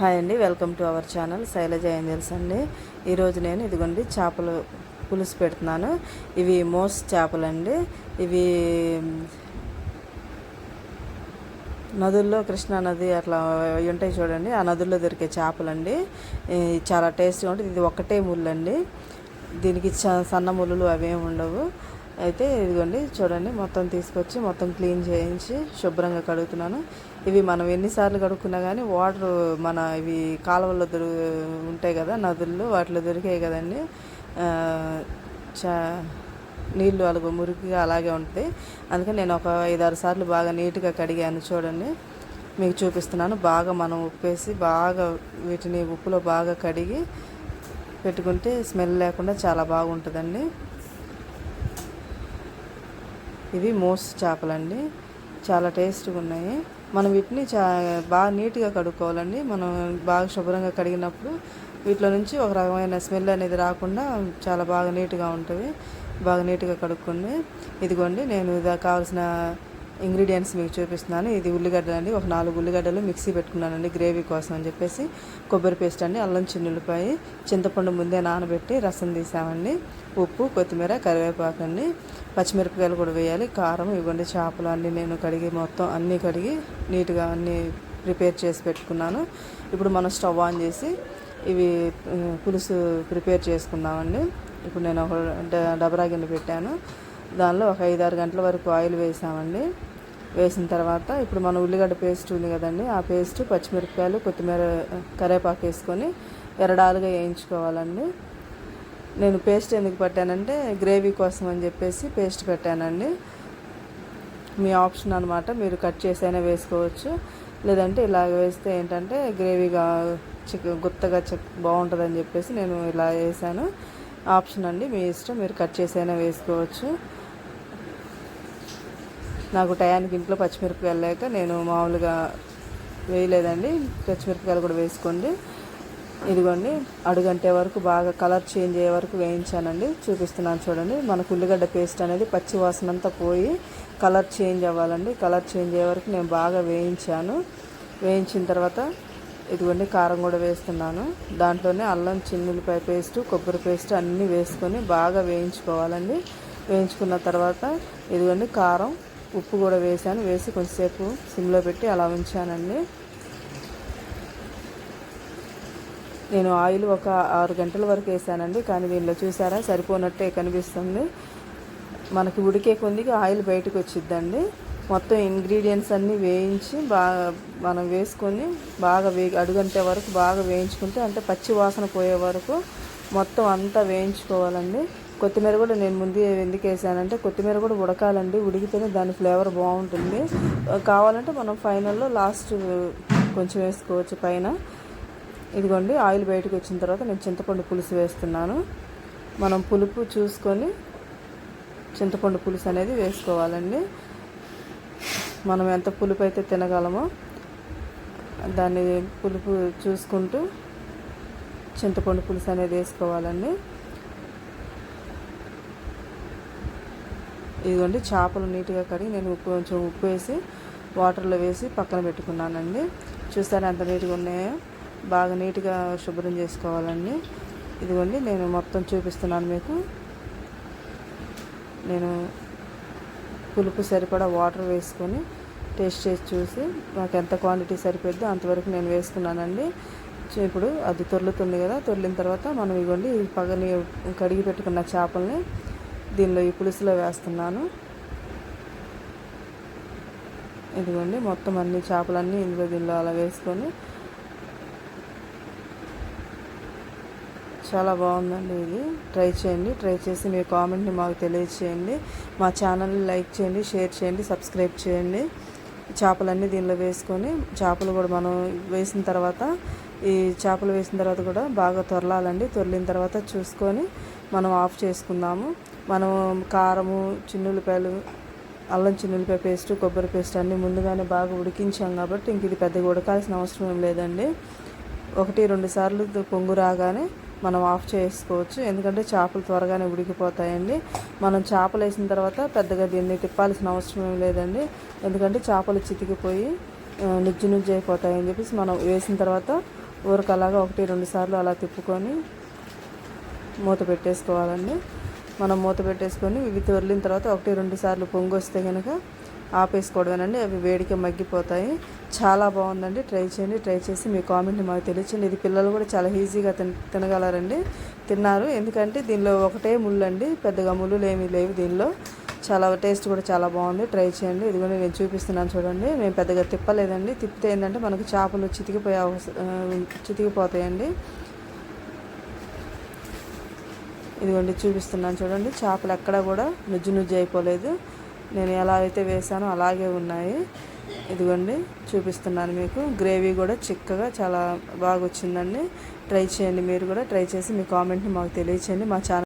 Hi అండి welcome to our channel Shailaja Angels అండి. ఈరోజు నేను ఇదిగోండి చేపలు పులుసు పెడుతున్నాను. ఇవి మోస్ చేపలు అండి ఇవి నదుల్లో కృష్ణా నది అట్లా అవి ఉంటాయి చూడండి ఆ నదుల్లో దొరికే చేపలండి. చాలా టేస్ట్గా ఉంటుంది. ఇది ఒక్కటే ముళ్ళు అండి దీనికి చ- సన్న ముళ్ళు అవేమి ఉండవు. అయితే ఇదిగోండి చూడండి మొత్తం తీసుకొచ్చి మొత్తం క్లీన్ చేయించి శుభ్రంగా కడుగుతున్నాను. ఇవి మనం ఎన్నిసార్లు కడుక్కున్నా కానీ వాటర్ మన ఇవి కాలువల్లో దొరు ఉంటాయి కదా నదుల్లో వాటిలో దొరికాయి కదండి. చా నీళ్ళు అలాగ మురికిగా అలాగే ఉంటుంది అందుకని నేను ఒక ఐదారు సార్లు బాగా నీట్గా కడిగాను చూడండి. మీకు చూపిస్తున్నాను. బాగా మనం ఉప్పేసి బాగా వీటిని ఉప్పులో బాగా కడిగి పెట్టుకుంటే స్మెల్ లేకుండా చాలా బాగుంటుందండి. ఇవి మోస్ చేపలండి. చాలా టేస్ట్గా ఉన్నాయి. మనం వీటిని చా బాగా నీట్గా కడుక్కోవాలండి. మనం బాగా శుభ్రంగా కడిగినప్పుడు వీటిలో నుంచి ఒక రకమైన స్మెల్ అనేది రాకుండా చాలా బాగా నీట్గా ఉంటుంది. బాగా నీట్గా కడుక్కోండి. ఇదిగోండి నేను ఇది కావాల్సిన ఇంగ్రీడియంట్స్ మీకు చూపిస్తున్నాను. ఇది ఉల్లిగడ్డలు అండి. ఒక నాలుగు ఉల్లిగడ్డలు మిక్సీ పెట్టుకున్నానండి. గ్రేవీ కోసం అని చెప్పేసి కొబ్బరి పేస్ట్ అండి అల్లం చిన్నులపాయ చింతపండు ముందే నానబెట్టి రసం తీసామండి. ఉప్పు కొత్తిమీర కరివేపాకు అండి. పచ్చిమిరపకాయలు కూడా వేయాలి. కారం ఇవ్వండి. చేపలు అన్నీ నేను కడిగి మొత్తం అన్నీ కడిగి నీట్గా అన్నీ ప్రిపేర్ చేసి పెట్టుకున్నాను. ఇప్పుడు మనం స్టవ్ ఆన్ చేసి ఇవి పులుసు ప్రిపేర్ చేసుకుందామండి. ఇప్పుడు నేను ఒక డ- డబరా గిన్నె పెట్టాను. దానిలో ఒక ఐదు ఆరు గంటల వరకు ఆయిల్ వేసామండి. వేసిన తర్వాత ఇప్పుడు మన ఉల్లిగడ్డ పేస్ట్ ఉంది కదండి ఆ పేస్ట్ పచ్చిమిరపకాయలు కొత్తిమీర కరివేపాకు వేసుకొని ఎరడాలుగా వేయించుకోవాలండి. నేను పేస్ట్ ఎందుకు పెట్టానంటే గ్రేవీ కోసం అని చెప్పేసి పేస్ట్ పెట్టానండి. మీ ఆప్షన్ అనమాట మీరు కట్ చేసైనా వేసుకోవచ్చు. లేదంటే ఇలాగ వేస్తే ఏంటంటే గ్రేవీగా చిక్ గుత్తగా చిక్ బాగుంటుందని చెప్పేసి నేను ఇలా వేసాను. ఆప్షన్ అండి మీ ఇష్టం మీరు కట్ చేసైనా వేసుకోవచ్చు. నాకు టయానికి ఇంట్లో పచ్చిమిరపకాయలు లేక నేను మామూలుగా వేయలేదండి. పచ్చిమిరపకాయలు కూడా వేసుకోండి. ఇదిగోండి అడుగంటే వరకు బాగా కలర్ చేంజ్ అయ్యే వరకు వేయించానండి. చూపిస్తున్నాను చూడండి. మనకు ఉల్లిగడ్డ పేస్ట్ అనేది పచ్చి వాసన అంతా పోయి కలర్ చేంజ్ అవ్వాలండి. కలర్ చేంజ్ అయ్యే వరకు నేను బాగా వేయించాను. వేయించిన తర్వాత ఇదిగోండి కారం కూడా వేస్తున్నాను. దాంట్లోనే అల్లం చిన్నులపాయ పేస్ట్ కొబ్బరి పేస్ట్ అన్నీ వేసుకొని బాగా వేయించుకోవాలండి. వేయించుకున్న తర్వాత ఇదిగోండి కారం ఉప్పు కూడా వేసాను. వేసి కొంచెంసేపు సిమ్లో పెట్టి అలా ఉంచానండి. నేను ఆయిల్ ఒక ఆరు గంటల వరకు వేసానండి. కానీ దీనిలో చూసారా? సరిపోనట్టే కనిపిస్తుంది. మనకి ఉడికే కొద్దిగా ఆయిల్ బయటకు వచ్చిద్దండి. మొత్తం ఇంగ్రీడియంట్స్ అన్నీ వేయించి బాగా మనం వేసుకొని బాగా వే అడుగంటే వరకు బాగా వేయించుకుంటే అంటే పచ్చి వాసన పోయే వరకు మొత్తం అంతా వేయించుకోవాలండి. కొత్తిమీర కూడా నేను ముందు ఎందుకు వేసానంటే కొత్తిమీర కూడా ఉడకాలండి ఉడికితేనే దాని ఫ్లేవర్ బాగుంటుంది. కావాలంటే మనం ఫైనల్లో లాస్ట్ కొంచెం వేసుకోవచ్చు పైన. ఇదిగోండి ఆయిల్ బయటకు వచ్చిన తర్వాత నేను చింతపండు పులుసు వేస్తున్నాను. మనం పులుపు చూసుకొని చింతపండు పులుసు అనేది వేసుకోవాలండి. మనం ఎంత పులుపు అయితే తినగలమో దాన్ని పులుపు చూసుకుంటూ చింతపండు పులుసు అనేది వేసుకోవాలండి. ఇదిగోండి చేపలు నీట్గా కడిగి నేను ఉప్పు కొంచెం ఉప్పు వేసి వాటర్లో వేసి పక్కన పెట్టుకున్నానండి. చూస్తారా ఎంత నీట్గా ఉన్నాయో? బాగా నీట్గా శుభ్రం చేసుకోవాలండి. ఇదిగోండి నేను మొత్తం చూపిస్తున్నాను మీకు. నేను పులుపు సరిపడా వాటర్ వేసుకొని టేస్ట్ చేసి చూసి నాకు ఎంత క్వాంటిటీ సరిపోద్దో అంతవరకు నేను వేసుకున్నానండి. ఇప్పుడు అది తొర్లుతుంది కదా తొర్లిన తర్వాత మనం ఇవ్వండి పగని కడిగి పెట్టుకున్న చేపల్ని దీనిలో ఈ పులుసులో వేస్తున్నాను. ఇదిగోండి మొత్తం అన్ని చేపలన్నీ ఇందులో దీనిలో అలా వేసుకొని. చాలా బాగుందండి ఇది. ట్రై చేయండి ట్రై చేసి మీ కామెంట్ని మాకు తెలియచేయండి. మా ఛానల్ని లైక్ చేయండి షేర్ చేయండి సబ్స్క్రైబ్ చేయండి. చేపలన్నీ దీనిలో వేసుకొని చేపలు కూడా మనం వేసిన తర్వాత ఈ చేపలు వేసిన తర్వాత కూడా బాగా తొరలాలండి. తొరలిన తర్వాత చూసుకొని మనం ఆఫ్ చేసుకుందాము. మనం కారము చిన్నులపాయలు అల్లం చిన్నులపాయ పేస్ట్ కొబ్బరి పేస్ట్ అన్నీ ముందుగానే బాగా ఉడికించాం కాబట్టి ఇంక ఇది పెద్దగా ఉడకాల్సిన అవసరం ఏం లేదండి. ఒకటి రెండు సార్లు పొంగు రాగానే మనం ఆఫ్ చేసుకోవచ్చు. ఎందుకంటే చేపలు త్వరగానే ఉడికిపోతాయండి. మనం చేపలు వేసిన తర్వాత పెద్దగా దీన్ని తిప్పాల్సిన అవసరం ఏం లేదండి. ఎందుకంటే చేపలు చితికిపోయి నుజ్జు నుజ్జు అయిపోతాయని చెప్పేసి మనం వేసిన తర్వాత ఊరకలాగా ఒకటి రెండు సార్లు అలా తిప్పుకొని మూత పెట్టేసుకోవాలండి. మనం మూత పెట్టేసుకొని ఇవి తొరిలిన తర్వాత ఒకటి రెండు సార్లు పొంగు వస్తే కనుక ఆపేసుకోవడమేనండి. అవి వేడికి మగ్గిపోతాయి. చాలా బాగుందండి. ట్రై చేయండి. ట్రై చేసి మీ కామెంట్ని మాకు తెలియచండి ఇది పిల్లలు కూడా చాలా ఈజీగా తిన తినగలరండి. తిన్నారు. ఎందుకంటే దీనిలో ఒకటే ముళ్ళు అండి పెద్దగా ముళ్ళులు ఏమీ లేవు దీనిలో. చాలా టేస్ట్ కూడా చాలా బాగుంది. ట్రై చేయండి. ఇది కూడా నేను చూపిస్తున్నాను చూడండి. మేము పెద్దగా తిప్పలేదండి. తిప్పితే ఏంటంటే మనకు చేపలు చితికిపోయే చితికిపోతాయండి. ఇదిగోండి చూపిస్తున్నాను చూడండి. చేపలు ఎక్కడ కూడా నుజ్జు నుజ్జు అయిపోలేదు. నేను ఎలా అయితే వేసానో అలాగే ఉన్నాయి. ఇదిగోండి చూపిస్తున్నాను మీకు. గ్రేవీ కూడా చిక్కగా చాలా బాగా వచ్చిందండి. ట్రై చేయండి మీరు కూడా. ట్రై చేసి మీ కామెంట్ని మాకు తెలియచేయండి. మా ఛానల్